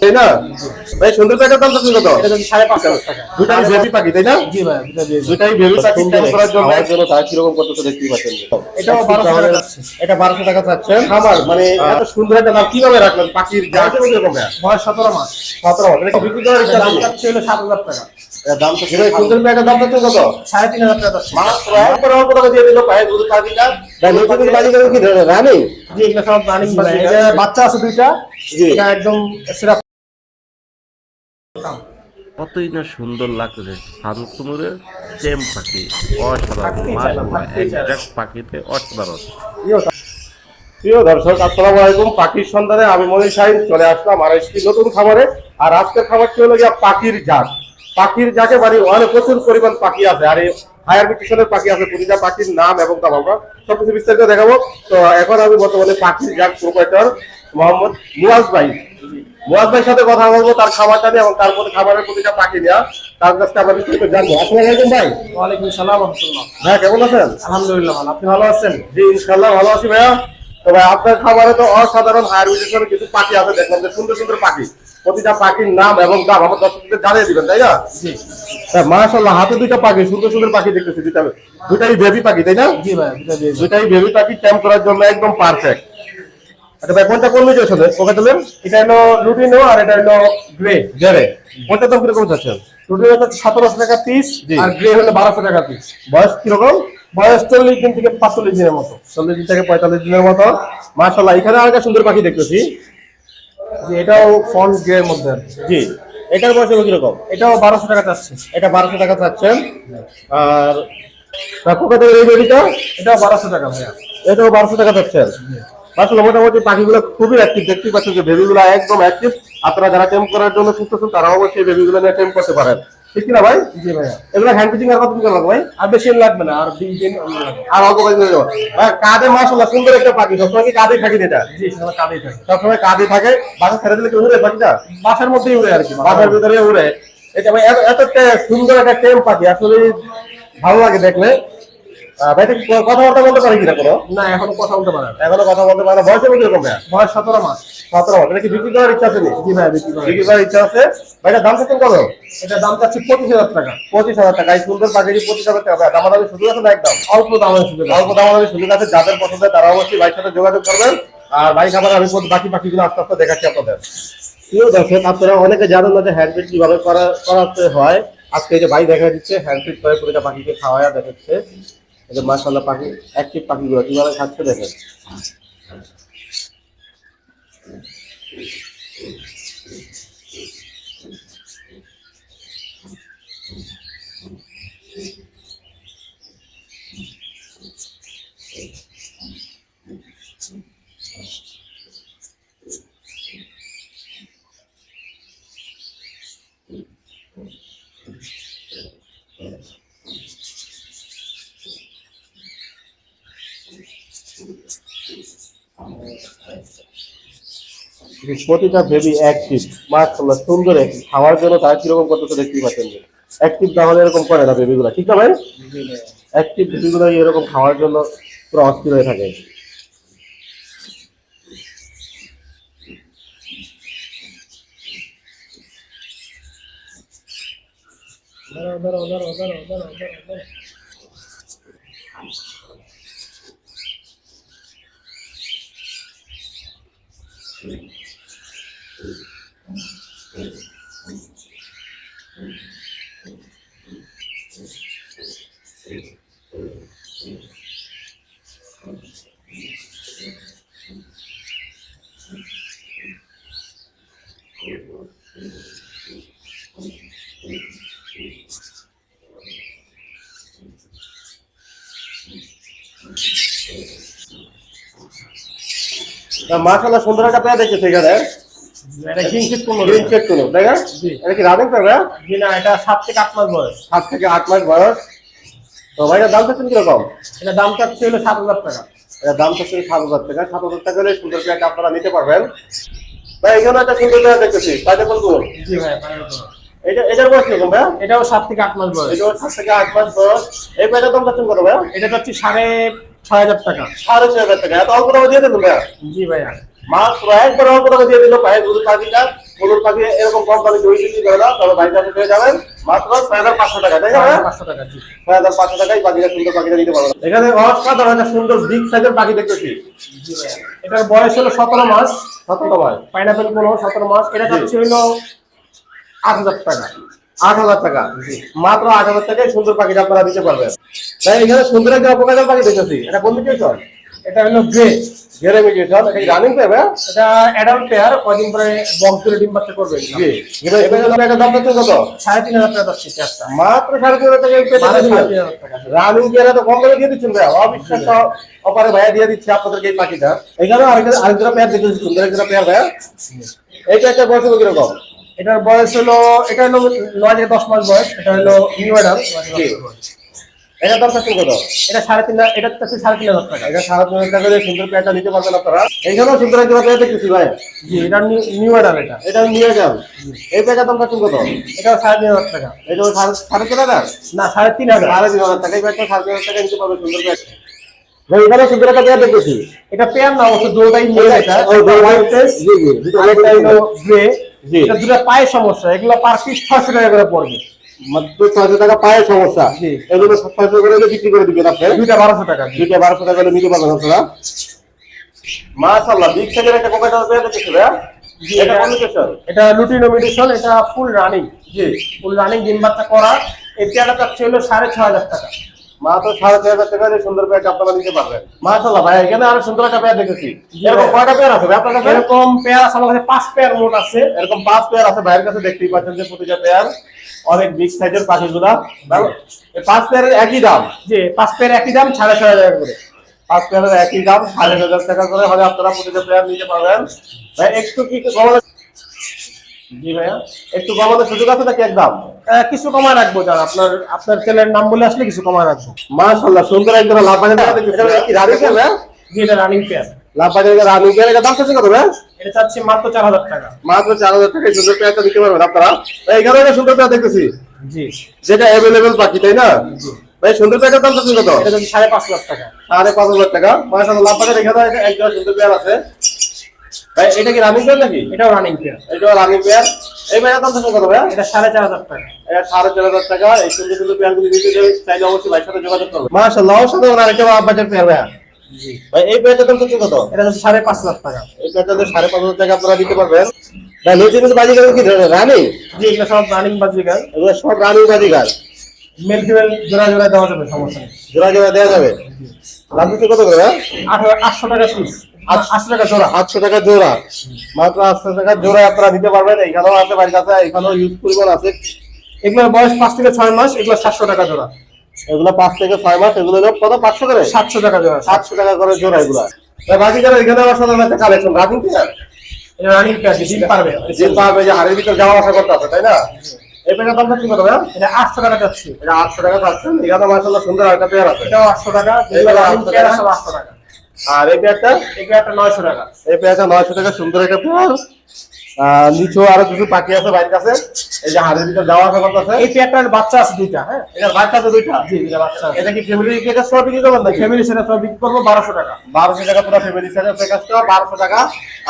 তাই না? ভাই সুন্দর প্যাকের দাম কত কত? এটা সাড়ে পাঁচ হাজার টাকা। দুটাই বেবি পাখি তাই না? জি ভাই। দুটাই বেবি পাখি। করার জন্য। জন্য তার কীরকম করতেছে দেখতেই পাচ্ছেন এটাও 1200 টাকা যাচ্ছে। এটা বারোশো টাকা চাচ্ছেন খাবার মানে এত সুন্দর একটা নাম কীভাবে রাখলেন? পাখির বয়স সতেরো মাস। সতেরো এটা বিক্রি করার ইচ্ছা সাত হাজার টাকা। দাম তো সুন্দর দাম কত? সাড়ে তিন হাজার টাকা মাত্র টাকা দিয়ে দিল পায়ে দুধ পাখিটা। ভাই নতুন পাখিটা কি রানিং? জি এগুলো সব রানিং বাচ্চা আছে দুইটা। এটা একদম সেরা কতই না সুন্দর লাগতেছে শান্তনুরের পাখি অসাধারণ পাখিতে অসাধারণ। প্রিয় দর্শক আসসালামু আলাইকুম। পাখির সন্ধানে আমি মনির শাহিন চলে আসলাম আর একটি নতুন খামারে। আর আজকের খামারটি হলো গিয়া পাখির জাত। পাখির জাতে বাড়ি অনেক প্রচুর পরিমাণ পাখি আছে। আর এই হায়ার পাখি আছে। প্রতিটা পাখির নাম এবং দাম আমরা সবকিছু বিস্তারিত দেখাবো। তো এখন আমি বর্তমানে পাখির জাত প্রোপাইটার মোহাম্মদ মুয়াজ ভাই। মুয়াজ ভাইয়ের সাথে কথা বলব তার খাবারটা নিয়ে এবং তারপরে খাবারের প্রতিটা পাখি দেওয়া তার কাছ থেকে আমরা বিস্তারিত জানব। আসসালামু আলাইকুম ভাই। ওয়ালাইকুম সালাম রহমতুল্লাহ। হ্যাঁ কেমন আছেন? আলহামদুলিল্লাহ ভালো। আপনি ভালো আছেন? জি ইনশাল্লাহ ভালো আছি ভাইয়া। তো ভাই আপনার খাবারে তো অসাধারণ হায়ার বিশেষণের কিছু পাখি আছে দেখলাম যে সুন্দর সুন্দর পাখি প্রতিটা পাখির নাম এবং দাম আমার দর্শকদের জানিয়ে দিবেন তাই না? জি। মাশাল্লাহ হাতে দুইটা পাখি সুন্দর সুন্দর পাখি দেখতেছি দুইটা দুটাই বেবি পাখি তাই না? জি ভাই। দুটাই বেবি পাখি ক্যাম্প করার জন্য একদম পারফেক্ট আচ্ছা ভাই কোনটা কোন মিডিয়া আসলে ওকে তোলেন এটা হলো লুটিনো আর এটা হলো গ্রে জেরে কোনটা দাম কীরকম চাচ্ছেন? লুটিনো হচ্ছে সতেরোশো টাকা পিস আর গ্রে হলো বারোশো টাকা পিস বয়স কীরকম? বয়স চল্লিশ দিন থেকে পাঁচচল্লিশ দিনের মতো। চল্লিশ দিন থেকে পঁয়তাল্লিশ দিনের মতো। মাশাল্লাহ এখানে আর সুন্দর পাখি দেখতেছি। জি এটাও ফন্ট গ্রে মধ্যে। জি এটার বয়স কীরকম? এটাও বারোশো টাকা চাচ্ছে। এটা বারোশো টাকা চাচ্ছেন। আর থেকে এই বেবিটা এটাও বারোশো টাকা ভাইয়া। এটাও বারোশো টাকা চাচ্ছেন। আসলে মোটামুটি পাখিগুলো খুবই অ্যাক্টিভ দেখতেই পাচ্ছেন যে বেবিগুলো একদম অ্যাক্টিভ আপনারা যারা টেম্প করার জন্য সুস্থ আছেন তারা অবশ্যই বেবিগুলো নিয়ে টেম্প করতে পারেন। ঠিক ভাই? জি ভাইয়া। এগুলো হ্যান্ড পিচিং আর কতদিন লাগবে ভাই। আর বেশি লাগবে না আর দিন আর অল্প কদিন হয়ে যাবে ভাই কাঁধে মাসাল্লাহ সুন্দর একটা পাখি সবসময় কি কাঁধেই থাকি এটা জি সেটা কাঁদেই থাকে। সবসময় কাঁধে থাকে। বাসা ছেড়ে দিলে কি উড়ে পাখিটা? বাসার মধ্যেই উড়ে আর কি বাসার ভিতরে উড়ে। এটা ভাই এত সুন্দর একটা টেম পাখি আসলে ভালো লাগে দেখলে। ভাই কথাবার্তা বলতে পারে কিনা কোনো? না এখন কথা বলতে পারে না। এখনও কথা বলতে পারে বয়স সতেরো মাস। সতেরো এটা কি বিক্রি করার ইচ্ছা আছে? জি ভাই বিক্রি করে বিক্রি করার ইচ্ছা আছে। ভাই এটা দাম কেমন কত? এটা দাম চাচ্ছি পঁচিশ হাজার টাকা। পঁচিশ হাজার টাকা। এই সুন্দর পাখিটি পঁচিশ হাজার টাকা। ভাই দাম দামি সুযোগ আছে না একদম? অল্প দামে সুযোগ অল্প দাম দামি সুযোগ আছে। যাদের পছন্দ হয় তারা অবশ্যই ভাইয়ের সাথে যোগাযোগ করবেন। আর ভাই খাবার আমি বাকি পাখিগুলো আস্তে আস্তে দেখাচ্ছি আপনাদের। প্রিয় দর্শক আপনারা অনেকে জানেন না যে হ্যান্ডফিট কীভাবে করা করাতে হয়। আজকে এই যে ভাই দেখা দিচ্ছে হ্যান্ডফিট করে প্রতিটা পাখিকে খাওয়ায়া দেখাচ্ছে। এই যে পাখি একটি পাখিগুলো কীভাবে থাকতে দেখেন। প্রতিটা বেবি অ্যাক্টিভ মাশাআল্লাহ, সুন্দর অ্যাক্টিভ খাওয়ার জন্য তার কীরকম করতেছে দেখতেই পাচ্ছেন অ্যাক্টিভ তাহলে এরকম করে না বেবিগুলো ঠিক না ভাই? অ্যাক্টিভ বেবিগুলো এরকম খাওয়ার জন্য পুরো অস্থির হয়ে থাকে। শুনি মাশাআল্লাহ সুন্দর একটা পেয়ে দেখেছে এখানে এটা কিংফিট গ্রিন চেক কোনো তাই না? এটা কি রানিং পেয়ে ভাই জি না এটা সাত থেকে আট মাস বয়স। সাত থেকে আট মাস বয়স। তো ভাইটার দাম চাচ্ছেন কীরকম? এটা দাম চাচ্ছে হলো সাত হাজার টাকা। এটার দাম সাত হাজার টাকা। সাত হাজার টাকা হলে সুন্দর পেয়ারটা আপনারা নিতে পারবেন। ভাই এখানে একটা সুন্দর পেয়ার দেখতেছি। কোন কোন জি ভাই উপর। এটা এটার বয়স কীরকম ভাই এটাও সাত থেকে আট মাস বয়স। এটা সাত থেকে আট মাস বয়স। এই পেয়ারটার দাম চাচ্ছেন কত ভাই এটা চাচ্ছি সাড়ে ছয় হাজার টাকা। সাড়ে ছয় হাজার টাকা। এত অল্প দামে দিয়ে দেবেন ভাই জি ভাইয়া। মাত্র একবার অল্প টাকা দিয়ে দিল পায়ে গরু পাখিটা। গরুর পাখি এরকম কম দামে দই না তবে বাড়ির কাছে পেয়ে যাবেন। মাত্র ছয় হাজার পাঁচশো টাকা তাই না পাঁচশো টাকা জি। ছয় হাজার পাঁচশো টাকায় পাখিটা সুন্দর পাখিটা নিতে পারবেন। এখানে অসাধারণ একটা সুন্দর বিগ সাইজের পাখি দেখতেছি। এটার বয়স হলো সতেরো মাস। সতেরো ভাই পাইনাপেল কোনো সতেরো মাস। এটা যাচ্ছে হলো আট হাজার টাকা। আট হাজার টাকা। মাত্র আট হাজার টাকায় সুন্দর পাখিটা আপনারা দিতে পারবেন। তাই এখানে সুন্দর একটা অপকারের পাখি দেখতেছি এটা কোন দিকে চল? এটা হলো গ্রে। এটা রানিং পেবে এটা অ্যাডাল্ট পেয়ার কদিন পরে বক্স ধরে ডিম বাচ্চা করবে। জি এটা এবার দাম কত? সাড়ে তিন হাজার টাকা পেয়ারটা মাত্র সাড়ে তিন হাজার টাকা। রানিং পেয়ারা তো কম দামে দিয়ে দিচ্ছেন ভাই। অবিশ্বাস্য অপারে ভাইয়া দিয়ে দিচ্ছে আপনাদেরকে এই পাখিটা। এখানে আরেকটা আরেকটা পেয়ার দেখতেছি সুন্দর একটা পেয়ার ভাইয়া। এইটা একটা বয়স কীরকম? এটার বয়স হলো এটা হলো নয় থেকে দশ মাস বয়স এটা হলো নিউ অ্যাডাল্ট এটার দাম চাচ্ছেন কত? এটা সাড়ে তিন হাজার এটা হচ্ছে সাড়ে তিন হাজার টাকা। এটা সাড়ে তিন হাজার টাকা দিয়ে সুন্দর পেয়ারটা নিতে পারবেন আপনারা। এইখানেও সুন্দর একটা পেয়ার দেখতেছি ভাই। জি এটা নিউ অ্যাডাল্ট এটা। এটা নিয়ে যান এই পেয়ারটার দাম চাচ্ছেন কত? এটা সাড়ে তিন হাজার টাকা। এটা সাড়ে তিন হাজার? না সাড়ে তিন হাজার। সাড়ে তিন হাজার টাকা। এই পেয়ারটা সাড়ে তিন হাজার টাকা নিতে পারবেন সুন্দর ভাই এখানে সুন্দর একটা দেখতেছি। এটা পেয়ার না অবশ্য দুটোটাই মেল এটা face? জি, জি, গ্রে। এটা দুটো পায়ের সমস্যা এগুলো পার পিস ছশো টাকা করে পড়বে। মাত্র ছয়শো টাকা পায়ের সমস্যা। এগুলো ছয়শো করে বিক্রি করে দিবেন আপনি? দুইটা বারোশো টাকা দুইটা বারোশো টাকা হলে নিতে পারবেন আপনারা। মাশাল্লাহ বিগ সাইজের একটা কোকাটা পেয়ে দেখেছি ভাইয়া? জি, এটা এটা- কমিউনিকেশন এটা লুটিনো মেডিসন এটা ফুল রানিং জি। ফুল রানিং ডিম বাচ্চা করা। এই যাচ্ছে হলো সাড়ে ছ হাজার টাকা। মাত্র সাড়ে ছয় হাজার টাকা সুন্দর আপনারা নিতে পারবেন। মাশাল্লাহ ভাই এখানে আরও সুন্দর একটা দেখেছি এরকম কয়টা পেয়ার আছে আপনার কাছে? এরকম পেয়ার আছে আমার কাছে পাঁচ পেয়ার মোট আছে। এরকম পাঁচ পেয়ার আছে ভাইয়ের কাছে দেখতেই পাচ্ছেন যে প্রতিটা পেয়ার অনেক বিগ সাইজের পাখিগুলা। পাঁচ পেয়ারের একই দাম? যে পাঁচ পেয়ার একই দাম সাড়ে ছয় হাজার করে। পাঁচ পেয়ারের একই দাম সাড়ে হাজার টাকা করে হলে আপনারা প্রতিটা পেয়ার নিতে পারবেন। ভাই একটু কি কমানো জি ভাইয়া। একটু কমানোর সুযোগ আছে নাকি একদম? কিছু কমায় রাখব যান আপনার আপনার চ্যানেলের নাম বলে আসলে কিছু কমায় রাখব। মাশাআল্লাহ সুন্দর একদম লাভ বাজার কি রানি ভাইয়া? যে এটা রানিং পেয়ার লাভ বাজার রানি পেয়ার এটা দাম কত কত ভাইয়া? এটা চাচ্ছি মাত্র চার হাজার টাকা। মাত্র টাকায় সুন্দর পেয়ারটা দিতে পারবেন আপনারা। এখানে সুন্দর পেয়ার দেখতেছি। জি। যেটা অ্যাভেলেবেল পাখি তাই না? ভাই সুন্দর পেয়ারটার দাম কত কত? এটা যাচ্ছে সাড়ে পাঁচ লাখ টাকা। সাড়ে পাঁচ হাজার টাকা। মাশাআল্লাহ লাভ বাজার এখানে একজন সুন্দর পেয়ার আছে। এটা কি রানিং পেয়ার নাকি? এটাও রানিং পেয়ার এটা রানিং পেয়ার এই পেয়ারের দাম কত ভাইয়া এটা সাড়ে চার হাজার টাকা। এটা সাড়ে চার হাজার টাকা। এই সুন্দর সুন্দর পেয়ারগুলি নিতে চাই চাইলে অবশ্যই ভাইয়ের সাথে যোগাযোগ মাশাআল্লাহ পেয়ার ভাই এই পেয়ারটার দাম কত? এটা সাড়ে পাঁচ লাখ টাকা। এই পেয়ারটাতে সাড়ে পাঁচ হাজার টাকা আপনারা দিতে পারবেন। ভাই নতুন নতুন বাজিগার কি রানি জি এগুলো সব রানিং বাজিকার এগুলো সব রানি বাজিগার। মেল ফিমেল জোড়া জোড়া দেওয়া যাবে সমস্যা নেই। জোড়া জোড়া দেওয়া যাবে? দাম কত করে ভাই? আটশো টাকা পিস আটশো টাকা জোড়া আটশো টাকা জোড়া। মাত্র আটশো টাকা জোড়া আপনারা দিতে পারবেন। এখানেও আছে বাড়ির কাছে এখানেও ইউজ পরিমাণ আছে। এগুলোর বয়স পাঁচ থেকে ছয় মাস এগুলো সাতশো টাকা জোড়া। এগুলো পাঁচ থেকে ছয় মাস এগুলো কত? পাঁচশো করে? সাতশো টাকা জোড়া। সাতশো টাকা করে জোড়া এগুলো। এখানে আমার সাধারণ একটা কালেকশন রাখুন কি এটা রানিং পেয়ার ডিম পারবে। পাবে যে হাড়ের ভিতর যাওয়া আসা করতে আছে তাই না? এই পেয়ারটার দাম কি কত ভাই এটা আটশো টাকা যাচ্ছে। এটা টাকা পাচ্ছেন এখানে মাসাল্লাহ সুন্দর একটা পেয়ার আছে। আটশো টাকা এগুলো 800 টাকা। সব আর এই পেয়ারটা? এই পেয়ারটা নয়শো টাকা। এই পেয়ারটা নয়শো টাকা সুন্দর একটা পেয়ার। নিচেও আরও কিছু পাখি আছে বাড়ির কাছে। এই যে হাড়ের ভিতর যাওয়া আসা করতে আছে এই পেয়ারটার বাচ্চা আছে দুইটা হ্যাঁ? এটা বাচ্চা আছে দুইটা? জি দুইটা বাচ্চা এটা কি ফ্যামিলি প্যাকেজ সহ বিক্রি করবেন নাকি? ফ্যামিলি সেটা সব বিক্রি করব বারোশো টাকা। বারোশো টাকা পুরো ফ্যামিলি সেটের প্যাকেজটা বারোশো টাকা।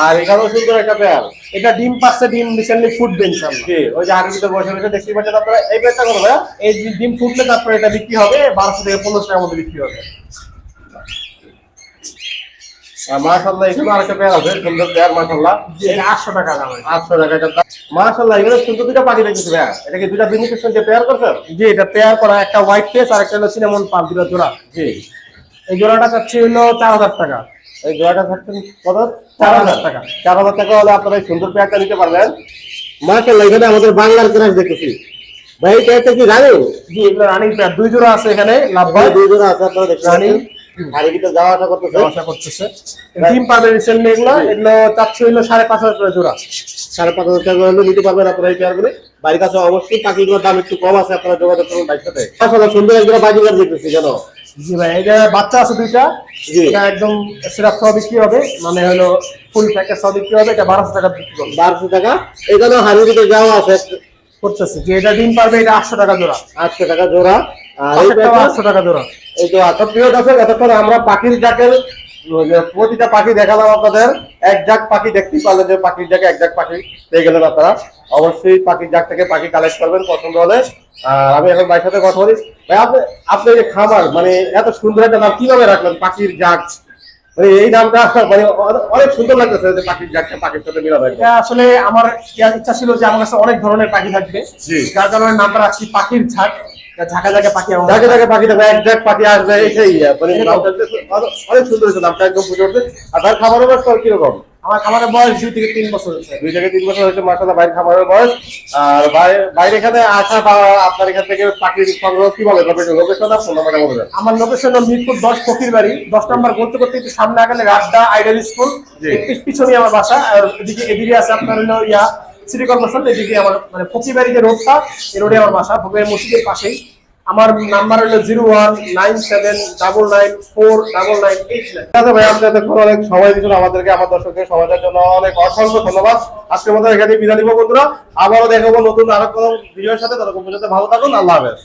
আর এখানেও সুন্দর একটা পেয়ার। এটা ডিম পাচ্ছে ডিম রিসেন্টলি ফুটবে ইনশাল্লাহ জি ওই যে হাড়ের ভিতর বসে বসে দেখতে পাচ্ছেন আপনারা এই পেয়ারটা করব ভাইয়া এই ডিম ফুটলে তারপরে এটা বিক্রি হবে বারোশো থেকে পনেরোশো টাকার মধ্যে বিক্রি হবে। মাশাল্লাহ এখানে আরেকটা পেয়ার আছে সুন্দর পেয়ার মাশাল্লাহ এটা আটশো টাকা দাম আছে। আটশো টাকা এটা মাশাল্লাহ এখানে সুন্দর দুটা পাখি দেখেছি ভাইয়া এটা কি দুটা বেনিফিশন যে পেয়ার করছেন? জি এটা পেয়ার করা একটা হোয়াইট ফেস আর একটা হলো সিনেমন পাল দুটো জোড়া। জি। এই জোড়াটা চাচ্ছি হলো টাকা। এই জোড়াটা থাকছেন কত? চার হাজার টাকা। চার হাজার টাকা হলে আপনারা সুন্দর পেয়ারটা নিতে পারবেন। মাশাল্লাহ এখানে আমাদের বাংলার ক্রাশ দেখেছি ভাই পেয়ারটা কি জানো জি এগুলো রানিং পেয়ার দুই জোড়া আছে এখানে লাভ দুই জোড়া আছে আপনারা দেখতে রানী। যাওয়া আসা করতেছে? আশা করতেছে। ডিম এগুলো এগুলো সাড়ে পাঁচ হাজার করে জোড়া। সাড়ে পাঁচ হাজার টাকা হলে নিতে পারবেন আপনারা এই পেয়ারগুলি বাড়ির কাছে অবশ্যই পাখিগুলোর দাম একটু কম আছে আপনারা যোগাযোগ করুন সাথে। সুন্দর একজোড়া বাজিগার দেখতেছি কেন জি ভাই। এটা বাচ্চা আছে দুইটা। এটা একদম সহ বিক্রি হবে মানে হলো ফুল প্যাকেজ সহ বিক্রি হবে এটা বারোশো টাকা বিক্রি বারোশো টাকা? এখানে ভিতর যাওয়া আছে। করতেছে। যে এটা ডিম পারবে এটা আটশো টাকা জোড়া। আটশো টাকা জোড়া। আর এই পাশেরটাও পেয়ারটা আটশো টাকা জোড়া। এই তো এত প্রিয় দর্শক এতক্ষণ আমরা পাখির জাতের প্রতিটা পাখি দেখালাম আপনাদের। এক জাক পাখি দেখতেই পারলেন যে পাখির এক জাক পাখি পেয়ে গেলেন আপনারা। অবশ্যই পাখির জাক থেকে পাখি কালেক্ট করবেন পছন্দ হলে। আর আমি এখন ভাইয়ের সাথে কথা বলি। ভাই আপনি আপনি যে খাবার মানে এত সুন্দর একটা নাম কীভাবে রাখলেন পাখির জাক? মানে এই নামটা মানে অনেক সুন্দর লাগতেছে যে পাখির জাকটা পাখির সাথে মিলাবে এটা আসলে আমার ইচ্ছা ছিল যে আমার কাছে অনেক ধরনের পাখি থাকবে। যার কারণে নামটা রাখছি পাখির ঝাঁক। ঝাঁকা ঝাঁকা পাখি আমার যাকে যাকে পাখি দেবে এক পাখি আসবে এটাই মানে অনেক- সুন্দর একদম আর তার খাবারের বয়স কীরকম? আমার খামারের বয়স দুই থেকে তিন বছর দুই থেকে তিন বছর মাসাল্লাহ বাইরের খাবারের বয়স। আর বাইরে- এখানে আসা বা আপনার এখান থেকে পাখির সংগ্রহ কীভাবে করবে লোকেশন আর ফোন নাম্বারটা বলে আমার লোকেশন হলো মিরপুর দশ ফকির বাড়ি দশ নম্বর করতে করতে একটু সামনে আগালে রাড্ডা আইডাল স্কুল। পিছনে আমার বাসা আর এদিকে এদিকে আছে আপনার হলো ইয়া সিটি কর্পোরেশন এদিকে আমার মানে যে রোডটা এই রোডে আমার বাসা মসজিদের পাশেই। আমার নাম্বার হলো zero one nine seven double nine four double nine eight nine ভাই অনেক সময় দিয়েছেন আমাদেরকে, আমার দর্শকদের সমাজের জন্য অনেক অসংখ্য ধন্যবাদ। আজকের মতো এখানে বিদায় নিব বন্ধুরা। আবারও দেখাবো নতুন আরও কোনো ভিডিওর সাথে। ততক্ষণ পর্যন্ত ভালো থাকুন, আল্লাহ হাফেজ।